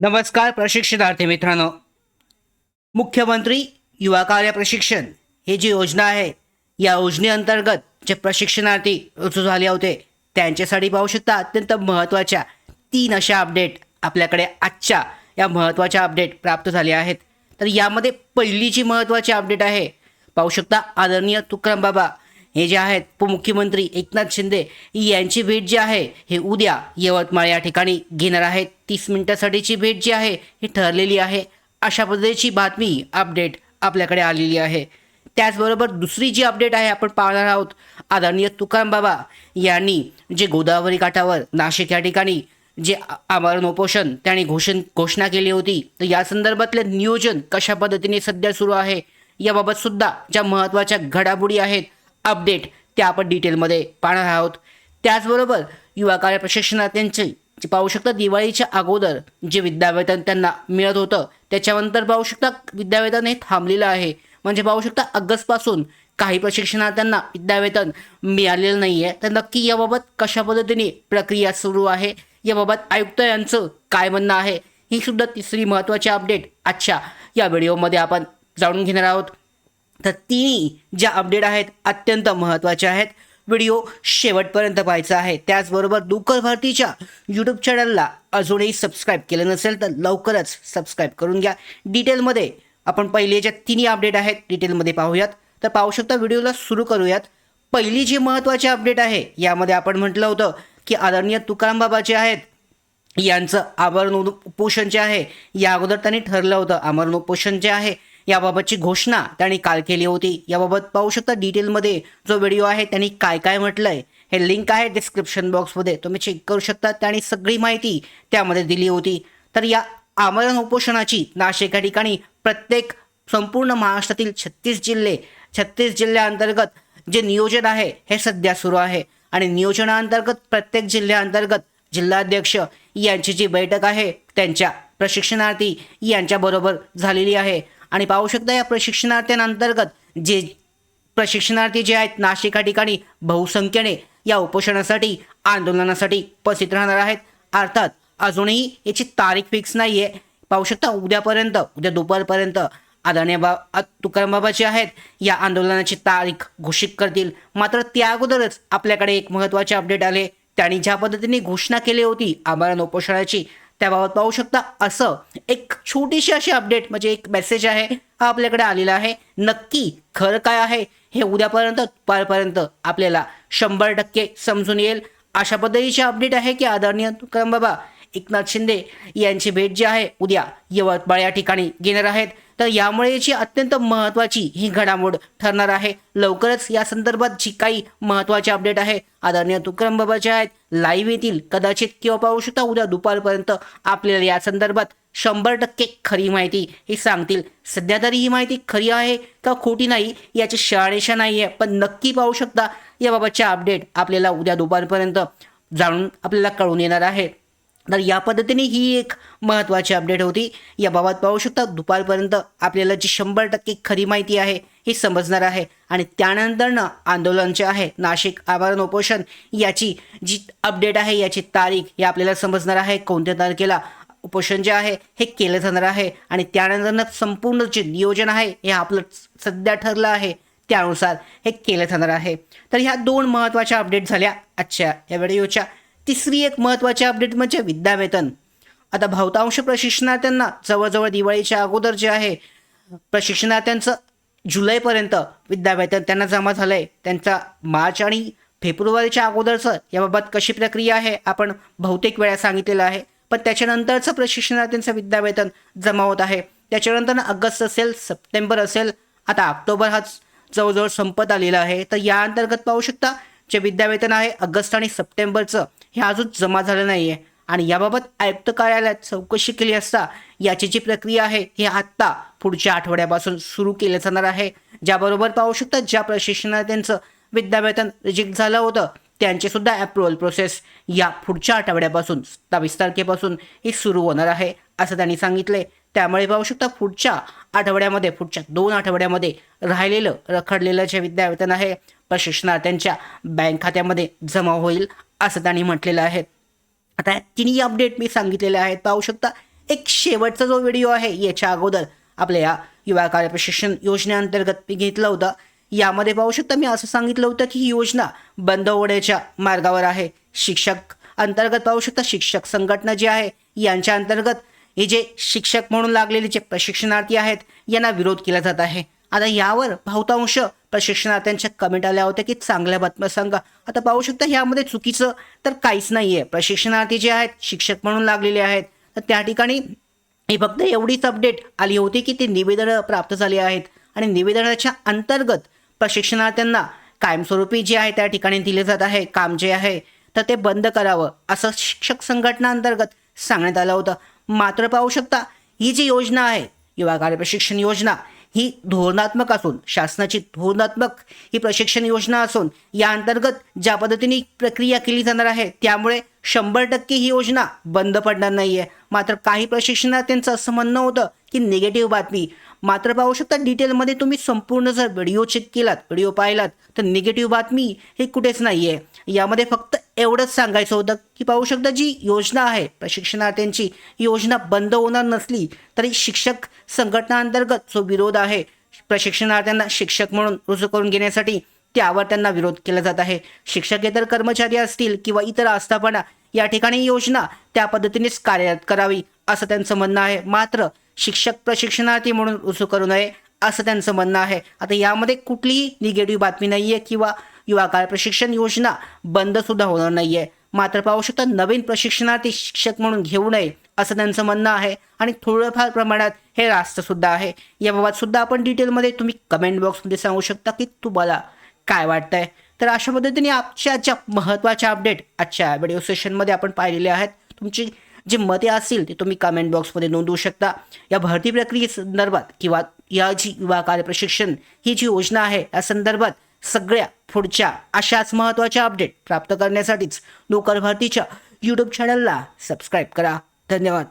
नमस्कार प्रशिक्षणार्थी मित्रांनो. मुख्यमंत्री युवा कार्य प्रशिक्षण ही जी योजना आहे या योजनेअंतर्गत जे प्रशिक्षणार्थी रुजू झाले होते त्यांच्यासाठी पाहू शकता अत्यंत महत्त्वाच्या तीन अशा अपडेट आपल्याकडे आजच्या या महत्त्वाच्या अपडेट प्राप्त झाल्या आहेत. तर यामध्ये पहिली जी महत्त्वाची अपडेट आहे पाहू शकता आदरणीय तुक्रम बाबा हे जे आहेत उपमुख्यमंत्री एकनाथ शिंदे यांची भेट जी आहे हे उद्या यवतमाळ या ठिकाणी घेणार आहेत. तीस मिनिटासाठीची भेट जी आहे ही ठरलेली आहे. अशा पद्धतीची बातमी अपडेट आपल्याकडे आलेली आहे. त्याचबरोबर दुसरी जी अपडेट आहे आपण पाहणार आहोत आदरणीय तुकाराम बाबा यांनी जे गोदावरी काठावर नाशिक या ठिकाणी जे आमरण उपोषण त्यांनी घोषण घोषणा केली होती तर या संदर्भातले नियोजन कशा पद्धतीने सध्या सुरू आहे याबाबत सुद्धा ज्या महत्त्वाच्या घडामोडी आहेत अपडेट ते आपण डिटेलमध्ये पाहणार आहोत. त्याचबरोबर युवा कार्य प्रशिक्षणार्थ्यांचे जे पाहू शकता दिवाळीच्या अगोदर जे विद्यावेतन त्यांना मिळत होतं त्याच्यानंतर पाहू शकता विद्यावेतन हे थांबलेलं आहे. म्हणजे पाहू शकता ऑगस्टपासून काही प्रशिक्षणार्थ्यांना विद्यावेतन मिळालेलं नाही आहे तर नक्की याबाबत कशा पद्धतीने प्रक्रिया सुरू आहे? याबाबत आयुक्त यांचं काय म्हणणं आहे? ही सुद्धा तिसरी महत्त्वाची अपडेट आजच्या या व्हिडिओमध्ये आपण जाणून घेणार आहोत. तर तिन्ही ज्या अपडेट आहेत अत्यंत महत्त्वाच्या आहेत. व्हिडिओ शेवटपर्यंत पाहायचा आहे. त्याचबरोबर दुकर भारतीच्या यूट्यूब चॅनलला अजूनही सबस्क्राईब केलं नसेल तर लवकरच सबस्क्राईब करून घ्या. डिटेलमध्ये आपण पहिले ज्या तिन्ही अपडेट आहेत डिटेलमध्ये पाहूयात. तर पाहू शकता व्हिडिओला सुरू करूयात. पहिली जी महत्त्वाची अपडेट आहे यामध्ये आपण म्हटलं होतं की आदरणीय तुकाराम बाबा जे आहेत यांचं आमरण उपोषण जे आहे या अगोदर त्यांनी ठरलं होतं. आमरण उपोषण जे आहे याबाबतची घोषणा त्यांनी काल केली होती. याबाबत पाहू शकता डिटेलमध्ये जो व्हिडिओ आहे त्यांनी काय काय म्हटलंय हे लिंक आहे डिस्क्रिप्शन बॉक्समध्ये. तुम्ही चेक करू शकता. त्यांनी सगळी माहिती त्यामध्ये दिली होती. तर या आमरण उपोषणाची नाशिक या ठिकाणी प्रत्येक संपूर्ण महाराष्ट्रातील छत्तीस जिल्हे छत्तीस जिल्ह्याअंतर्गत जे नियोजन आहे हे सध्या सुरू आहे. आणि नियोजनाअंतर्गत प्रत्येक जिल्ह्याअंतर्गत जिल्हाध्यक्ष यांची जी बैठक आहे त्यांच्या प्रशिक्षणार्थी यांच्याबरोबर झालेली आहे. आणि पाहू शकता या प्रशिक्षणार्थ्यांअंतर्गत जे प्रशिक्षणार्थी जे आहेत नाशिक या ठिकाणी बहुसंख्येने या उपोषणासाठी आंदोलनासाठी उपस्थित राहणार आहेत. अर्थात अजूनही याची तारीख फिक्स नाही आहे पाहू शकता उद्यापर्यंत उद्या दुपारपर्यंत आदरणीय बा तुकाराम बाबा जे आहेत या आंदोलनाची तारीख घोषित करतील. मात्र त्या अगोदरच आपल्याकडे एक महत्त्वाचे अपडेट आले. त्यांनी ज्या पद्धतीने घोषणा केली होती आमरण उपोषणाची त्याबाबत पाहू शकता. असं एक छोटीशी अशी अपडेट म्हणजे एक मेसेज आहे हा आपल्याकडे आलेला आहे. नक्की खरं काय आहे हे उद्यापर्यंत दुपारपर्यंत आपल्याला शंभर टक्के समजून येईल. अशा पद्धतीची अपडेट आहे की आदरणीय तुकाराम बाबा एकनाथ शिंदे यांची भेट जी आहे उद्या यवतमाळ या ठिकाणी घेणार आहेत. तर यामुळे याची अत्यंत महत्त्वाची ही घडामोड ठरणार आहे. लवकरच या संदर्भात जी काही महत्त्वाची अपडेट आहे आदरणीय तुकाराम बाबा जे आहेत लाईव्ह येतील कदाचित किंवा पाहू शकता उद्या दुपारपर्यंत आपल्याला या संदर्भात शंभर टक्के खरी माहिती ही सांगतील. सध्या तरी ही माहिती खरी आहे का खोटी नाही याची शहाणेशा नाही आहे पण नक्की पाहू शकता याबाबतच्या अपडेट आपल्याला उद्या दुपारपर्यंत जाणून आपल्याला कळून येणार आहे. तर या पद्धतीने ही एक महत्त्वाची अपडेट होती. याबाबत पाहू शकता दुपारपर्यंत आपल्याला जी शंभर टक्के खरी माहिती आहे ही समजणार आहे. आणि त्यानंतरनं आंदोलन जे आहे नाशिक आमरण उपोषण याची जी अपडेट आहे याची तारीख हे आपल्याला समजणार आहे. कोणत्या तारखेला उपोषण जे आहे हे केलं जाणार आहे. आणि त्यानंतरनं संपूर्ण जे नियोजन आहे हे आपलं सध्या ठरलं आहे त्यानुसार हे केलं जाणार आहे. तर ह्या दोन महत्त्वाच्या अपडेट झाल्या आजच्या या व्हिडिओच्या. तिसरी एक महत्त्वाची अपडेट म्हणजे विद्यावेतन. आता बहुतांश प्रशिक्षणार्थ्यांना जवळजवळ दिवाळीच्या अगोदर जे आहे प्रशिक्षणार्थ्यांचं जुलैपर्यंत विद्यावेतन त्यांना जमा झालं आहे त्यांचा मार्च आणि फेब्रुवारीच्या अगोदरचं याबाबत कशी प्रक्रिया आहे आपण बहुतेक वेळा सांगितलेलं आहे. पण त्याच्यानंतरचं प्रशिक्षणार्थ्यांचं विद्यावेतन जमा होत आहे. त्याच्यानंतर ऑगस्ट असेल सप्टेंबर असेल आता ऑक्टोबर हा जवळजवळ संपत आलेला आहे. तर या अंतर्गत पाहू शकता जे विद्यावेतन आहे ऑगस्ट आणि सप्टेंबरचं हे अजून जमा झालं नाही आहे आणि याबाबत आयुक्त कार्यालयात चौकशी केली असता याची जी प्रक्रिया आहे ही आत्ता पुढच्या आठवड्यापासून सुरू केलं जाणार आहे. ज्याबरोबर पाहू शकता ज्या प्रशिक्षणार्थ्यांचं विद्यावेतन रिजेक्ट झालं होतं त्यांची सुद्धा अप्रुव्हल प्रोसेस या पुढच्या आठवड्यापासून सत्तावीस तारखेपासून ही सुरू होणार आहे असं त्यांनी सांगितले त्यामुळे पाहू शकता पुढच्या आठवड्यामध्ये पुढच्या दोन आठवड्यामध्ये राहिलेलं रखडलेलं जे विद्यावेतन आहे प्रशिक्षणार्थ्यांच्या बँक खात्यामध्ये जमा होईल. असं त्यांनी म्हटलेलं आहे. आता तिन्ही अपडेट मी सांगितलेले आहेत. पाहू शकता एक शेवटचा जो व्हिडिओ आहे याच्या अगोदर आपल्या या युवा कार्य प्रशिक्षण योजनेअंतर्गत मी घेतलं होतं. यामध्ये पाहू शकता मी असं सांगितलं होतं की ही योजना बंद होण्याच्या मार्गावर आहे. शिक्षक अंतर्गत पाहू शकता शिक्षक संघटना जी आहे यांच्या अंतर्गत हे जे शिक्षक म्हणून लागलेले जे प्रशिक्षणार्थी आहेत यांना विरोध केला जात आहे. आता यावर बहुतांश प्रशिक्षणार्थ्यांच्या कमेंट आल्या होत्या की चांगल्या बातम्या सांगा आता पाहू शकता यामध्ये चुकीचं तर काहीच नाही आहे प्रशिक्षणार्थी जे आहेत शिक्षक म्हणून लागलेले आहेत. तर त्या ठिकाणी ही फक्त एवढीच अपडेट आली होती की ती निवेदनं प्राप्त झाली आहेत. आणि निवेदनाच्या अंतर्गत प्रशिक्षणार्थ्यांना कायमस्वरूपी जे आहे त्या ठिकाणी दिले जात आहे काम जे आहे तर ते बंद करावं असं शिक्षक संघटना अंतर्गत सांगण्यात आलं होतं. मात्र पाहू शकता ही जी योजना आहे युवा कार्य प्रशिक्षण योजना ही धोरणात्मक असून शासनाची धोरणात्मक ही प्रशिक्षण योजना असून या अंतर्गत ज्या पद्धतीने प्रक्रिया केली जाणार आहे त्यामुळे शंभर टक्के ही योजना बंद पडणार नाही आहे मात्र काही प्रशिक्षणार्थ्यांचं असं म्हणणं होतं की निगेटिव्ह बातमी. मात्र पाहू शकता डिटेलमध्ये तुम्ही संपूर्ण जर व्हिडिओ चेक केलात व्हिडिओ पाहिलात तर निगेटिव्ह बातमी हे कुठेच नाही आहे यामध्ये फक्त एवढंच सांगायचं होतं की पाहू शकता जी योजना आहे प्रशिक्षणार्थ्यांची योजना बंद होणार नसली तरी शिक्षक संघटनांतर्गत जो विरोध आहे प्रशिक्षणार्थ्यांना शिक्षक म्हणून रुजू करून घेण्यासाठी त्यावर त्यांना विरोध केला जात आहे. शिक्षकेतर कर्मचारी असतील किंवा इतर आस्थापना या ठिकाणी योजना त्या पद्धतीनेच कार्यरत करावी असं त्यांचं म्हणणं आहे. मात्र शिक्षक प्रशिक्षणार्थी म्हणून रुजू करू नये असं त्यांचं म्हणणं आहे. आता यामध्ये कुठलीही निगेटिव्ह बातमी नाही आहे किंवा युवा काळ प्रशिक्षण योजना बंद सुद्धा होणार नाही आहे मात्र पाहू शकता नवीन प्रशिक्षणार्थी शिक्षक म्हणून घेऊ नये असं त्यांचं म्हणणं आहे आणि थोडंफार प्रमाणात हे रास्त सुद्धा आहे. याबाबत सुद्धा आपण डिटेलमध्ये तुम्ही कमेंट बॉक्समध्ये सांगू शकता की तुम्हाला काय वाटतंय. तर अशा पद्धतीने आजच्या ज्या महत्त्वाच्या अपडेट आजच्या व्हिडिओ सेशनमध्ये आपण पाहिलेले आहेत तुमची जी मते असतील ते तुम्ही कमेंट बॉक्समध्ये नोंदवू शकता. या भरती प्रक्रियेसंदर्भात किंवा या जी युवा कार्य प्रशिक्षण ही जी योजना आहे या संदर्भात सगळ्या पुढच्या अशाच महत्त्वाच्या अपडेट प्राप्त करण्यासाठीच लोकल भारतीच्या यूट्यूब चॅनलला सबस्क्राईब करा. धन्यवाद.